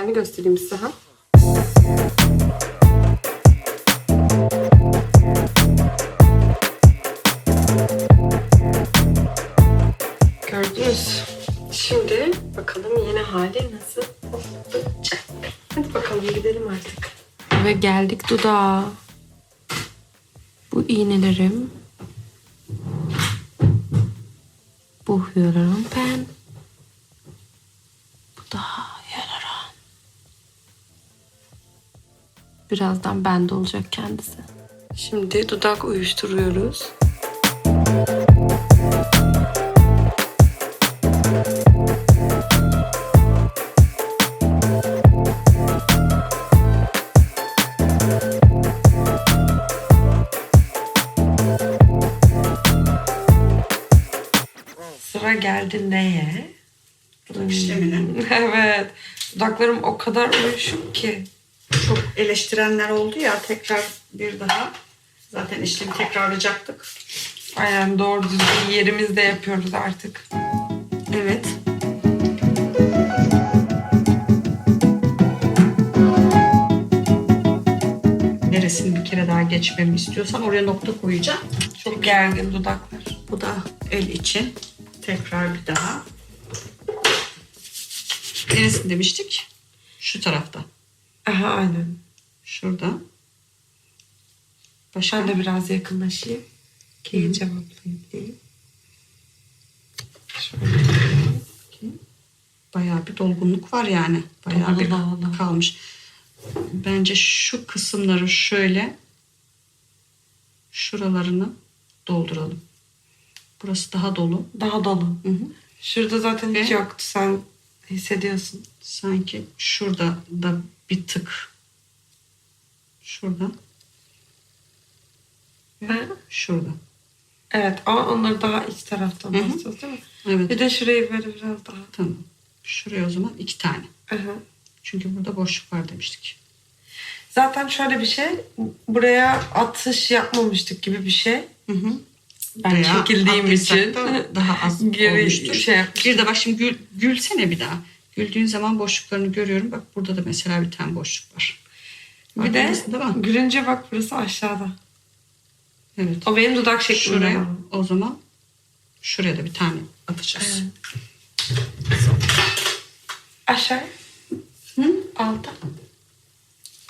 halini göstereyim size. Ha? Gördünüz. Şimdi bakalım yeni hali nasıl olacak. Hadi bakalım gidelim artık. Ve geldik dudağa. Bu iğnelerim. Bu hyaluron pen. Bu da Birazdan bende olacak kendisi. Şimdi dudak uyuşturuyoruz. Sıra geldi neye? Dudak işlemine. evet. Dudaklarım o kadar uyuşuk ki. Çok eleştirenler oldu ya tekrar bir daha. Zaten işlemi tekrarlayacaktık. Aynen doğru düzgün yerimizde yapıyoruz artık. Evet. Neresini bir kere daha geçmemi istiyorsan oraya nokta koyacağım. Çok gergin dudaklar. Bu da el için. Tekrar bir daha. Neresini demiştik? Şu tarafta. Aha aynen. Şurada. Başka Ben de biraz yakınlaşayım. Ki cevaplayayım diyeyim. Şöyle. bayağı bir dolgunluk var yani. Bayağı Dolu bir dolu. kalmış. Bence şu kısımları şöyle şuralarını dolduralım. Burası daha dolu. Daha dolu. Hı hı. Şurada zaten hiç Ve- yoktu. Sen hissediyorsun. Sanki şurada da bir tık. Şurada. Ha? Şurada. Evet ama onları daha iç taraftan Hı hı. basacağız değil mi? Evet. Bir de şurayı böyle biraz daha. Tamam. Şuraya o zaman iki tane. Aha. Çünkü burada boşluk var demiştik. Zaten şöyle bir şey. Buraya atış yapmamıştık gibi bir şey. Hı hı. Ben Veya çekildiğim için da daha az geri olmuştur. şey yapmış. Bir de bak şimdi gül, gülsene bir daha. Güldüğün zaman boşluklarını görüyorum. Bak burada da mesela bir tane boşluk var. Bir de gülünce bak burası aşağıda. Evet. O benim dudak şeklimde. Şuraya o zaman şuraya da bir tane atacağız. Aşağı. Hı? Alta.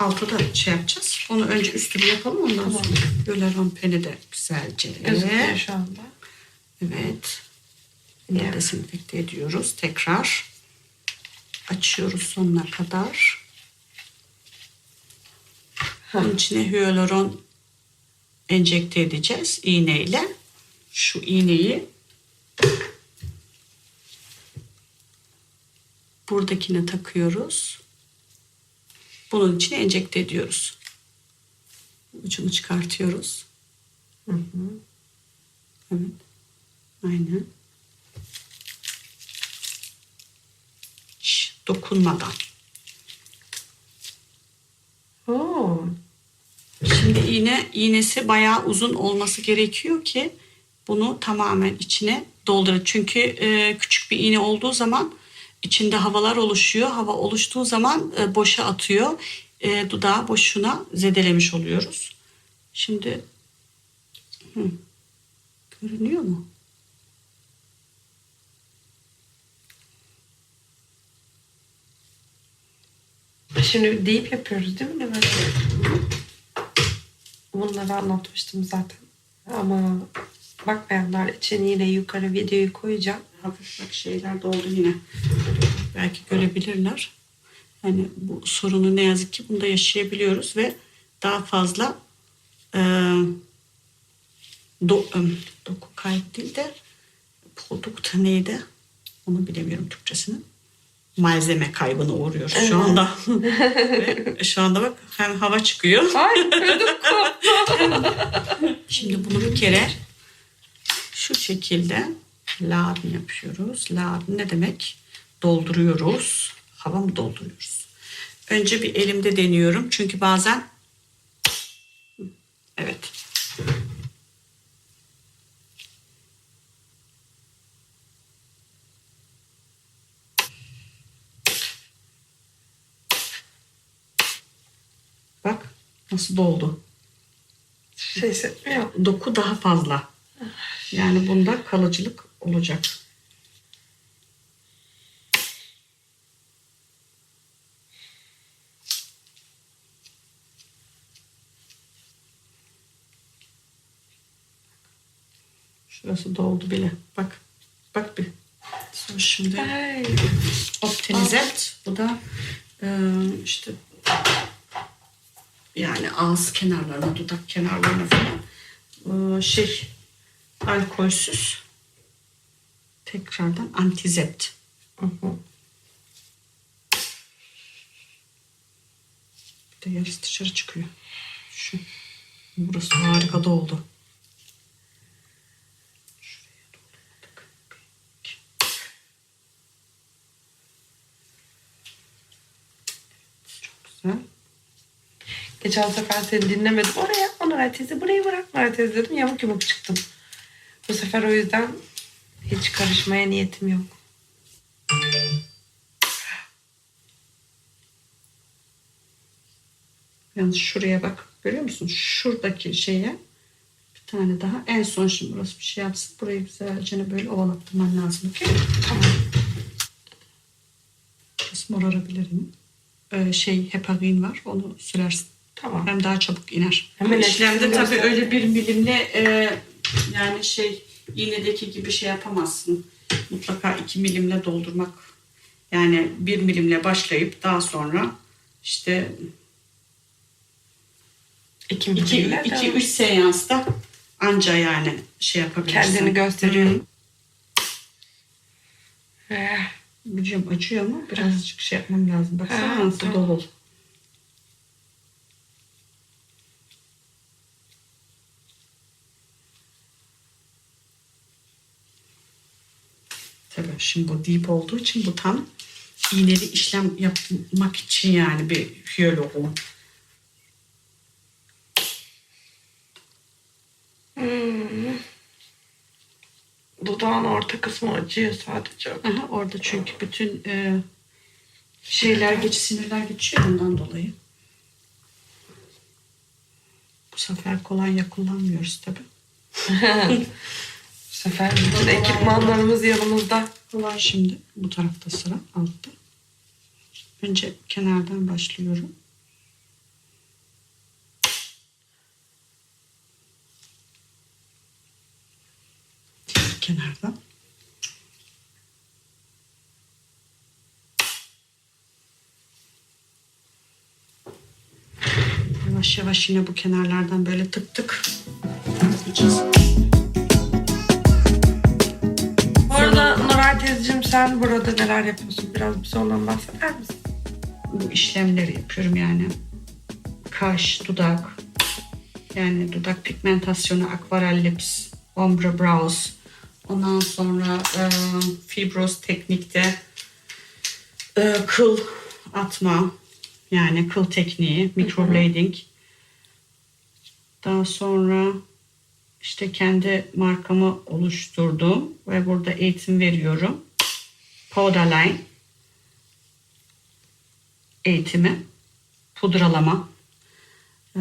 Altta da şey yapacağız. Onu önce üstünü yapalım ondan Tamam. sonra. Göleron peni de güzelce. Gözüküyor şu anda. Evet. Yine Evet. dezenfekte ediyoruz. Tekrar açıyoruz sonuna kadar. Bunun içine hyaluron enjekte edeceğiz iğneyle. Şu iğneyi buradakine takıyoruz. Bunun içine enjekte ediyoruz. Ucunu çıkartıyoruz. Hı hı. Evet. Aynen. Şş, dokunmadan. Oo. Şimdi iğne iğnesi bayağı uzun olması gerekiyor ki bunu tamamen içine doldurun. Çünkü e, küçük bir iğne olduğu zaman içinde havalar oluşuyor. Hava oluştuğu zaman e, boşa atıyor. E, dudağı boşuna zedelemiş oluyoruz. Şimdi hı, görünüyor mu? Şimdi deyip yapıyoruz değil mi? Evet. Bunları anlatmıştım zaten. Ama bakmayanlar için yine yukarı videoyu koyacağım. hafif bak şeyler doldu yine. Belki görebilirler. Yani bu sorunu ne yazık ki bunda yaşayabiliyoruz ve daha fazla e, do, e, doku kayıp değil de produkta neydi? Onu bilemiyorum Türkçesini. Malzeme kaybına uğruyoruz şu anda. ve şu anda bak hem hava çıkıyor. Ay ödüm koptu. Şimdi bunu bir kere şu şekilde labin yapıyoruz. Labin ne demek? dolduruyoruz. Hava mı dolduruyoruz? Önce bir elimde deniyorum. Çünkü bazen evet Bak nasıl doldu. Şeyse, doku daha fazla. Yani bunda kalıcılık olacak. Şurası doldu bile. Bak. Bak bir. Sonra şimdi Ay. Optimize. Bu da e, işte yani ağız kenarlarına, dudak kenarlarına falan e, şey alkolsüz tekrardan antizept. Hı hı. Bir de yarısı dışarı çıkıyor. Şu. Burası harika doldu. Şuraya doldurmadık. Bir, iki. Çok Geçen sefer seni dinlemedim. Oraya Nuray teyze. Burayı bırak Nuray teyze dedim. Yamuk yumuk çıktım. Bu sefer o yüzden hiç karışmaya niyetim yok. Yalnız şuraya bak. Görüyor musun? Şuradaki şeye bir tane daha. En son şimdi burası bir şey yapsın. Burayı güzelce böyle ovalattırman lazım. Okey? Tamam. Biraz morarabilir Ee, şey heparin var. Onu sürersin. Tamam. Hem daha çabuk iner. Hemen işlemde tabii öyle bir milimle e, yani şey iğnedeki gibi şey yapamazsın. Mutlaka iki milimle doldurmak. Yani bir milimle başlayıp daha sonra işte İki, 2 milimle 2 devam. 3 seansta anca yani şey yapabilirsin. Kendini gösteriyor. Eh, Biliyorum acıyor ama birazcık şey yapmam lazım. Baksana Ha, nasıl tamam. dolu. Tabii şimdi bu deep olduğu için bu tam iğneli işlem yapmak için yani bir hiyoloğum. Dudağın orta kısmı acıyor sadece. Aha, orada çünkü bütün e, şeyler geç sinirler geçiyor bundan dolayı. Bu sefer kolonya kullanmıyoruz tabi. Bu sefer bütün ekipmanlarımız yanımızda. Kolay şimdi bu tarafta sıra altta. Önce kenardan başlıyorum. Kenardan. Yavaş yavaş yine bu kenarlardan böyle tık tık yapacağız. Bu arada Nuray teyzeciğim sen burada neler yapıyorsun? Biraz bize ondan bahseder misin? bu işlemleri yapıyorum yani. Kaş, dudak, yani dudak pigmentasyonu, akvarel lips, ombre brows, ondan sonra e, fibroz teknikte e, kıl atma, yani kıl tekniği, microblading. Daha sonra işte kendi markamı oluşturdum ve burada eğitim veriyorum. Powderline eğitimi, pudralama. Ee,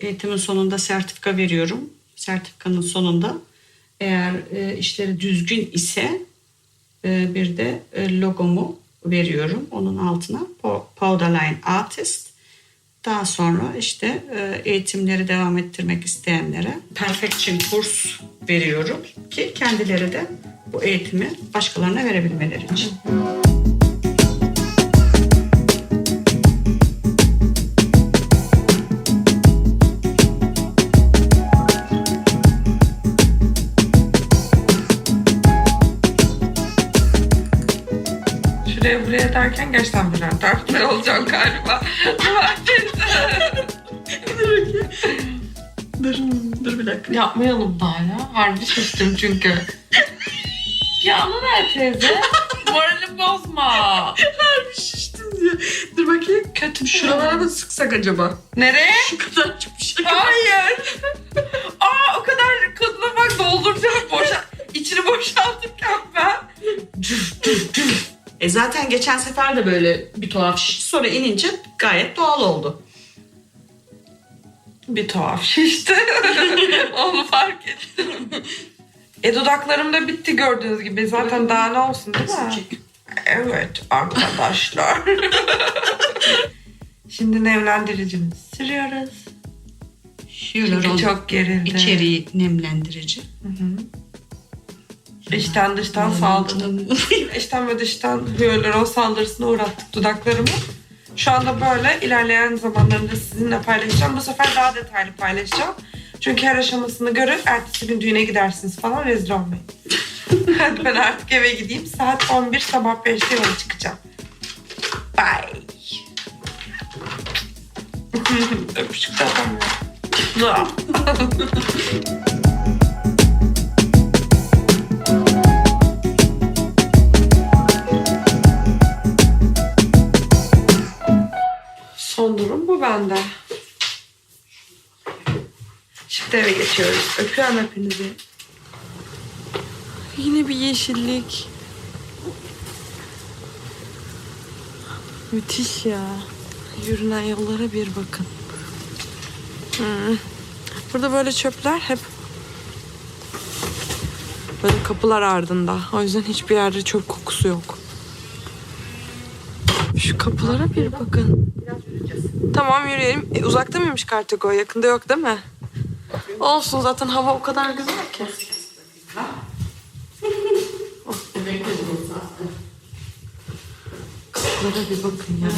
eğitimin sonunda sertifika veriyorum. Sertifikanın sonunda eğer e, işleri düzgün ise e, bir de e, logomu veriyorum. Onun altına Po- Powderline Artist. Daha sonra işte e, eğitimleri devam ettirmek isteyenlere Perfection kurs veriyorum ki kendileri de bu eğitimi başkalarına verebilmeleri için. Şuraya buraya derken gerçekten Bülent Ersoy olacağım galiba. Nuray teyze. Dur, dur bir dakika. Yapmayalım daha ya. Harbi şiştim çünkü. ya Nuray teyze. Moralimi bozma. Harbi şiştim diye. Dur bakayım. Kötü Şuralara mı sıksak acaba? Nereye? Şu kadar bir şey. Hayır. Aa o kadar kızma bak dolduracağım. Boşa, içini boşaltırken ben. E zaten geçen sefer de böyle bir tuhaf şişti. Sonra inince gayet doğal oldu. Bir tuhaf şişti. Onu fark ettim. E dudaklarım da bitti gördüğünüz gibi. Zaten daha ne olsun değil mi? Evet arkadaşlar. Şimdi nemlendiricimizi sürüyoruz. Şöyle Çünkü çok gerildi. İçeriği nemlendirici. İçten dıştan saldırdı. İçten ve dıştan hyaluron saldırısına uğrattık dudaklarımı. Şu anda böyle ilerleyen zamanlarında sizinle paylaşacağım. Bu sefer daha detaylı paylaşacağım. Çünkü her aşamasını görüp ertesi gün düğüne gidersiniz falan rezil olmayın. Hadi ben artık eve gideyim. Saat 11 sabah 5'te yola çıkacağım. Bye. Öpücük de atamıyorum. Bende. Şimdi eve geçiyoruz. Öpüyorum hepinizi. Yine bir yeşillik. Müthiş ya. Yürünen yollara bir bakın. Hmm. Burada böyle çöpler hep böyle kapılar ardında. O yüzden hiçbir yerde çöp kokusu yok. Şu kapılara bir bakın. Tamam yürüyelim. E, uzakta mıymış Kartago? Yakında yok değil mi? Olsun zaten hava o kadar güzel ki. Kapılara bir bakın ya.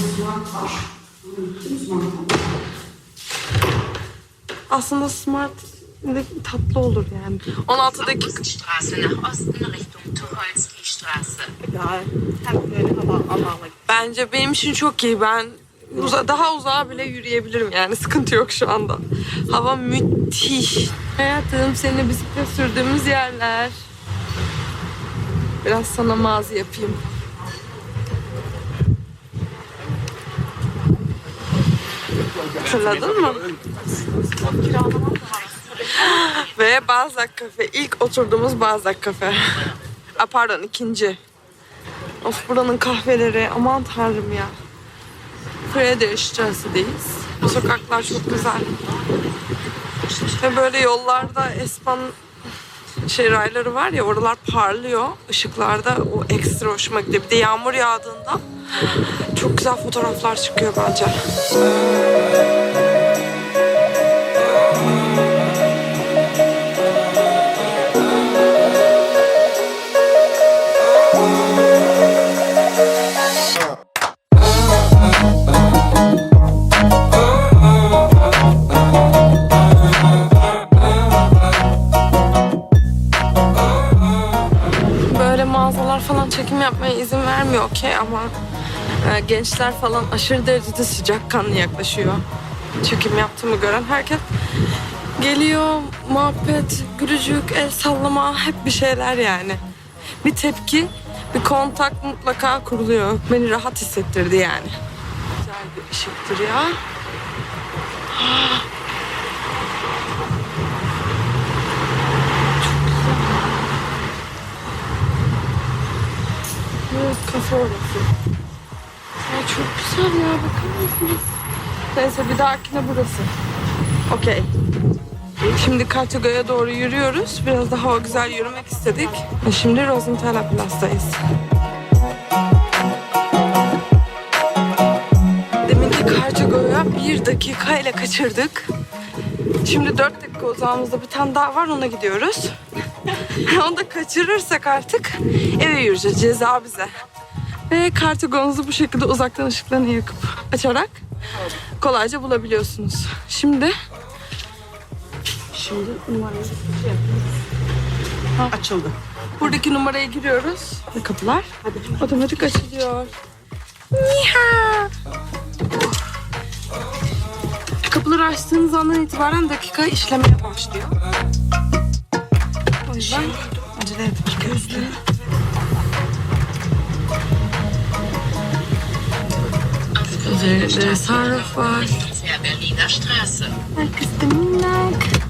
Aslında smart de tatlı olur yani. 16'daki Straße nach Osten Richtung Tucholsky Straße. Bence benim için çok iyi. Ben uza, daha uzağa bile yürüyebilirim yani. Sıkıntı yok şu anda. Hava müthiş. Hayatım seninle bisiklet sürdüğümüz yerler. Biraz sana mazi yapayım. Hatırladın mı? Ve Bazak Kafe. İlk oturduğumuz Bazak Kafe. A, pardon ikinci. Of buranın kahveleri aman tanrım ya. Friedrichstrasse'deyiz. Bu sokaklar çok güzel. Ve böyle yollarda Espan şey rayları var ya oralar parlıyor ışıklarda o ekstra hoşuma gidiyor. Bir de yağmur yağdığında çok güzel fotoğraflar çıkıyor bence. Ama e, gençler falan aşırı derecede sıcakkanlı yaklaşıyor. Çekim yaptığımı gören herkes geliyor, muhabbet, gülücük, el sallama hep bir şeyler yani. Bir tepki, bir kontak mutlaka kuruluyor. Beni rahat hissettirdi yani. Güzel bir ışıktır ya. Ay çok güzel ya bakar mısınız? Neyse bir dahakine burası. Okey. Şimdi Kartaga'ya doğru yürüyoruz. Biraz daha hava güzel yürümek istedik. Şimdi Rosenthal Plas'tayız. Deminki Kartaga'ya bir dakika ile kaçırdık. Şimdi dört dakika uzağımızda bir tane daha var ona gidiyoruz. Onu da kaçırırsak artık eve yürüyeceğiz. Ceza bize. Ve kartogonunuzu bu şekilde uzaktan ışıklarını yakıp açarak kolayca bulabiliyorsunuz. Şimdi Şimdi numarayı Açıldı. buradaki numaraya giriyoruz. Ve kapılar otomatik açılıyor. Niha! Kapıları açtığınız andan itibaren dakika işlemeye başlıyor. O yüzden acele etmek gerekiyor. Ve sarraf var. Straße. Herkese minnak.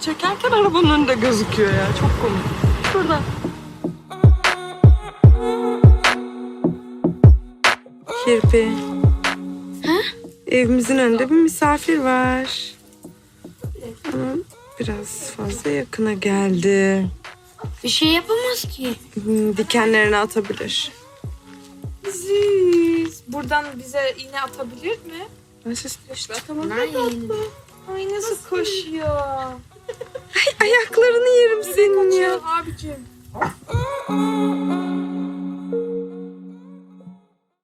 Sizi çekerken arabanın önünde gözüküyor ya. Çok komik. Şurada. Kirpi. Evimizin önünde bir misafir var. Ama biraz fazla yakına geldi. Bir şey yapamaz ki. Hmm, Dikenlerini atabilir. Aziz. Buradan bize iğne atabilir mi? Nasıl? İşte atamam. Nein. Ay nasıl koşuyor. Ayaklarını yerim senin ya. Abicim.